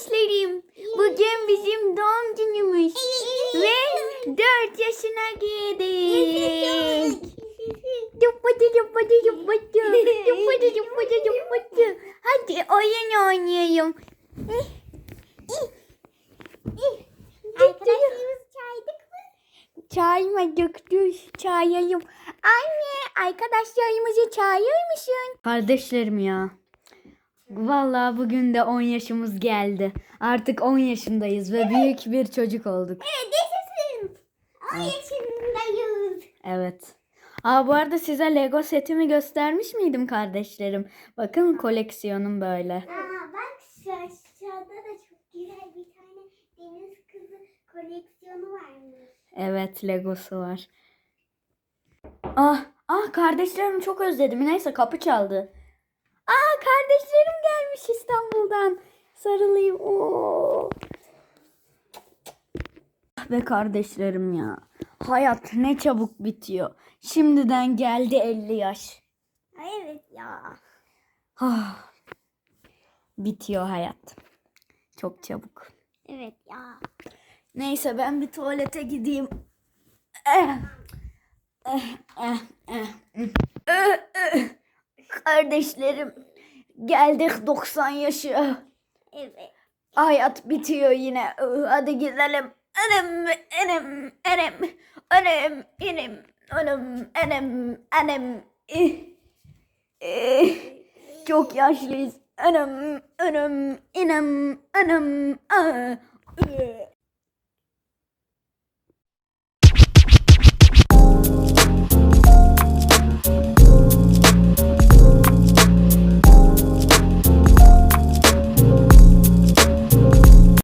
Kardeşlerim bugün bizim doğum günümüz ve 4 yaşına girdik. Yupatı yupatı yupatı yupatı yupatı yupatı Hadi oyun oynayalım. Arkadaşlarımız çaydık mı? Çaymadık dur çağıralım. Anne arkadaşlarımızı çağırıyor musun? Kardeşlerim ya. Vallahi bugün de 10 yaşımız geldi. Artık 10 yaşındayız ve büyük bir çocuk olduk. Evet yaşasın. Ay yaşındayız. Evet. Aa bu arada size Lego setimi göstermiş miydim kardeşlerim? Bakın koleksiyonum böyle. Aa bak şu aşağıda da çok güzel bir tane deniz kızı koleksiyonu varmış. Evet Legosu var. Ah, ah kardeşlerimi çok özledim. Neyse kapı çaldı. Aa kardeşlerim gelmiş İstanbul'dan. Sarılayım. Oo. Ah Be kardeşlerim ya. Hayat ne çabuk bitiyor. Şimdiden geldi 50 yaş. Evet ya. Ah. Bitiyor hayat. Çok çabuk. Evet ya. Neyse ben bir tuvalete gideyim. Eh, eh, eh. Eh, eh. Kardeşlerim geldik 90 yaşı. Evet. Hayat bitiyor yine. Hadi gidelim. Anam, anam, anam, anam, anam, anam, anam, anam. Çok yaşlıyız. Anam, anam, inam, anam. ah.